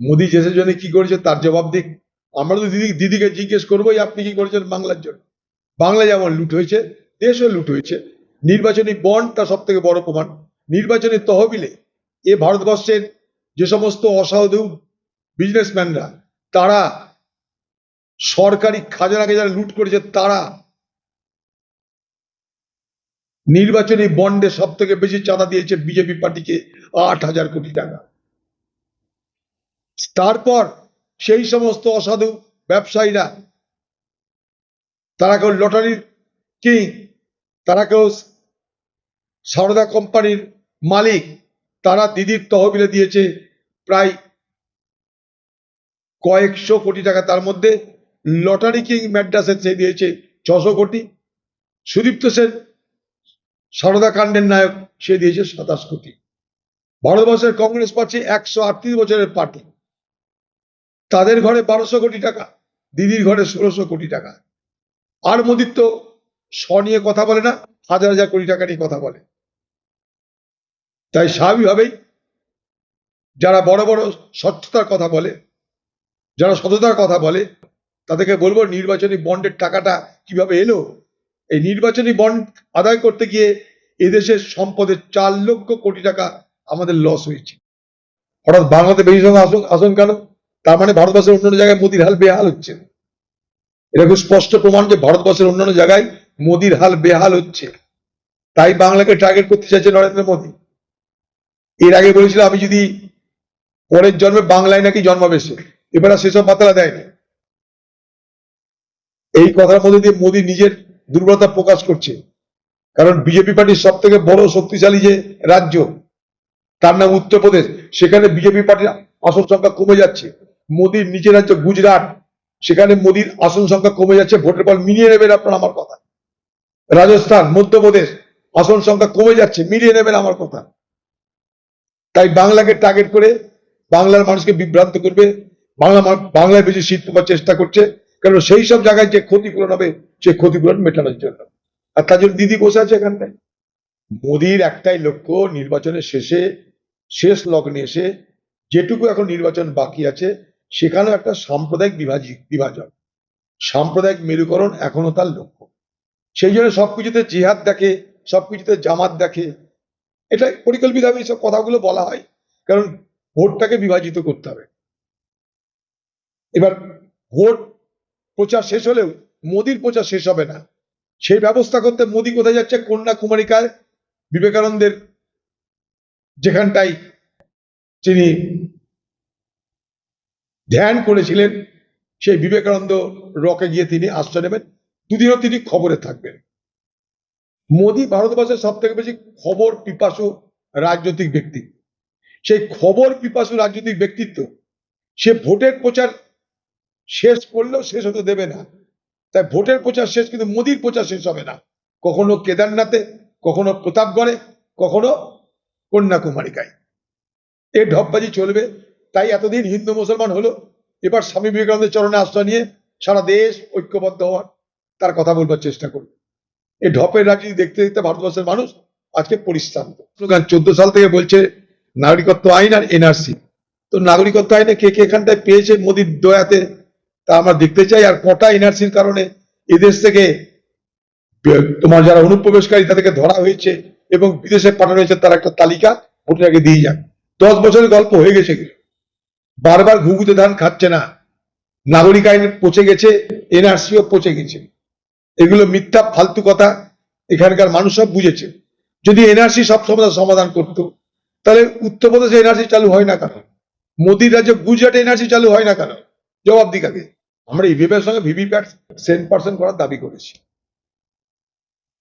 মোদি দেশের জন্য কি করেছে তার জবাব দিক। আমরা তো দিদি দিদিকে জিজ্ঞেস করবোই, আপনি কি করেছেন বাংলার জন্য? বাংলা যেমন লুট হয়েছে, দেশও লুট হয়েছে। নির্বাচনী বন্ড তার সব থেকে বড় প্রমাণ। নির্বাচনী তহবিলে এ ভারতবর্ষের যে সমস্ত অসাধু বিজনেসম্যানরা তারা সরকারি খাজানাকে যারা লুট করেছে, তারা নির্বাচনী বন্ডে সব থেকে বেশি চাঁদা দিয়েছে বিজেপি পার্টিকে আট হাজার কোটি টাকা। তারপর সেই সমস্ত অসাধু ব্যবসায়ীরা, তারা কেউ লটারির কিং, তারা কেউ সারদা কোম্পানির মালিক, তারা দিদির তহবিলে দিয়েছে প্রায় কয়েকশো কোটি টাকা। তার মধ্যে লটারি কিং ম্যাড্রাসের সে দিয়েছে ছশো কোটি। সুদীপ্ত সেন, সারদা কাণ্ডের নায়ক, সে দিয়েছে সাতাশ কোটি। ভারতবর্ষের কংগ্রেস পার্টি একশো আটত্রিশ বছরের পার্টি। তাদের ঘরে বারোশো কোটি টাকা, দিদির ঘরে ষোলোশো কোটি টাকা। আর মোদির তো স নিয়ে কথা বলে না, হাজার হাজার কোটি টাকা নিয়ে কথা বলে। তাই স্বাভাবিকভাবেই যারা বড় বড় স্বচ্ছতার কথা বলে, যারা সততার কথা বলে, তাদেরকে বলব নির্বাচনী বন্ডের টাকাটা কীভাবে এলো? এই নির্বাচনী বন্ড আদায় করতে গিয়ে এদেশের সম্পদের চার লক্ষ কোটি টাকা আমাদের লস হয়েছে। হঠাৎ বাংলাতে বেশি আসন কেন? তার মানে ভারতবর্ষের অন্যান্য জায়গায় মোদির হাল বেহাল হচ্ছে। এটা খুব স্পষ্ট প্রমাণ যে ভারতবর্ষের অন্যান্য জায়গায় মোদির হাল বেহাল হচ্ছে। তাই বাংলাকে টার্গেট করতে চাইছে নরেন্দ্র মোদী। এর আগে বলেছিল, আমি যদি পরের জন্মে বাংলায় নাকি জন্মাবে সে এবার সেসব মাত্রা দেয়নি। এই কথার মধ্যে দিয়ে মোদী নিজের দুর্বলতা প্রকাশ করছে। কারণ বিজেপি পার্টির সব থেকে বড় শক্তিশালী যে রাজ্য, তার নাম উত্তরপ্রদেশ। সেখানে বিজেপি পার্টির আসন সংখ্যা কমে যাচ্ছে। মোদীর নিচের রাজ্য গুজরাট, সেখানে মোদীর আসন সংখ্যা কমে যাচ্ছে, ভোটের পর মিলিয়ে নেবেন আপনার আমার কথা। রাজস্থান, মধ্যপ্রদেশ, আসন সংখ্যা কমে যাচ্ছে, মিলিয়ে নেবেন আমার কথা। তাই বাংলাকে টার্গেট করে বাংলার মানুষকে বিভ্রান্ত করবে, বাংলা বাংলায় বেশি শীত পাওয়ার চেষ্টা করছে কারণ সেই সব জায়গায় যে ক্ষতিপূরণ হবে, সে ক্ষতিপূরণ মেটানোর জন্য। আর তার জন্য দিদি বসে আছে এখানটায়। মোদির একটাই লক্ষ্য, নির্বাচনের শেষে, শেষ লগ্নে এসে যেটুকু এখন নির্বাচন বাকি আছে সেখানেও একটা সাম্প্রদায়িক বিভাজি বিভাজন। সাম্প্রদায়িক মেরুকরণ এখনও তার লক্ষ্য। সেই জন্য সবকিছুতে জিহাদ দেখে, সবকিছুতে জামাত দেখে, এটা পরিকল্পিতভাবে এইসব কথাগুলো বলা হয়। কারণ ভোটটাকে বিভাজিত করতে হবে। এবার ভোট প্রচার শেষ হলেও, মোদির প্রচার শেষ হবে না। সেই ব্যবস্থা করতে মোদি কোথায় যাচ্ছে? কন্যাকুমারিকায় বিবেকানন্দের যেখানটাই তিনি ধ্যান করেছিলেন, সেই বিবেকানন্দ রকে গিয়ে তিনি আশ্রয় নেবেন। দুদিনও তিনি খবরে থাকবেন। মোদি ভারতবর্ষের সব থেকে বেশি খবর পিপাসু রাজনৈতিক ব্যক্তি। সেই খবর পিপাসু রাজনৈতিক ব্যক্তিত্ব, সে ভোটের প্রচার শেষ করলেও শেষ হতে দেবে না। তাই ভোটের প্রচার শেষ, কিন্তু মোদির প্রচার শেষ হবে না। কখনো কেদারনাথে, কখনো প্রতাপগড়ে, কখনো কন্যাকুমারিকায়। এ ঢপবাজি চলবে। তাই এতদিন হিন্দু মুসলমান হলো। এবার স্বামী বিবেকানন্দের চরণে আশ্রয় নিয়ে সারা দেশ ঐক্যবদ্ধ হওয়ার তার কথা বলবার চেষ্টা করবে এই ঢপের রাজনীতি দেখতে দেখতে ভারতবর্ষের মানুষ আজকে পরিশ্রান্ত। চোদ্দ সাল থেকে বলছে, নাগরিকত্ব আইন আর এনআরসি। তো নাগরিকত্ব আইনে কে কে এখানটায় পেয়েছে মোদির দয়াতে, তা আমরা দেখতে চাই। আর কটা এনআরসির কারণে এদেশ থেকে তোমার যারা অনুপ্রবেশকারী তাদেরকে ধরা হয়েছে এবং বিদেশে পাঠানো হয়েছে তার একটা তালিকা, ভোটের আগে দিয়ে যান। দশ বছরের গল্প হয়ে গেছে। বারবার ঘুঘুতে ধান খাচ্ছে না। নাগরিক আইন পচে গেছে, এনআরসিও পচে গেছে। এগুলো মিথ্যা, ফালতু কথা, এখানকার মানুষ সব বুঝেছে। যদি এনআরসি সব সমস্যার সমাধান করতো, তাহলে উত্তরপ্রদেশে এনআরসি চালু হয় না কেন? মোদির রাজ্যে গুজরাটে এনআরসি চালু হয় না কেন? জবাব দিক আমরা ইভিএমের সঙ্গে ভিভিপ্যাট সেন্ট পার্সেন্ট করার দাবি করেছি।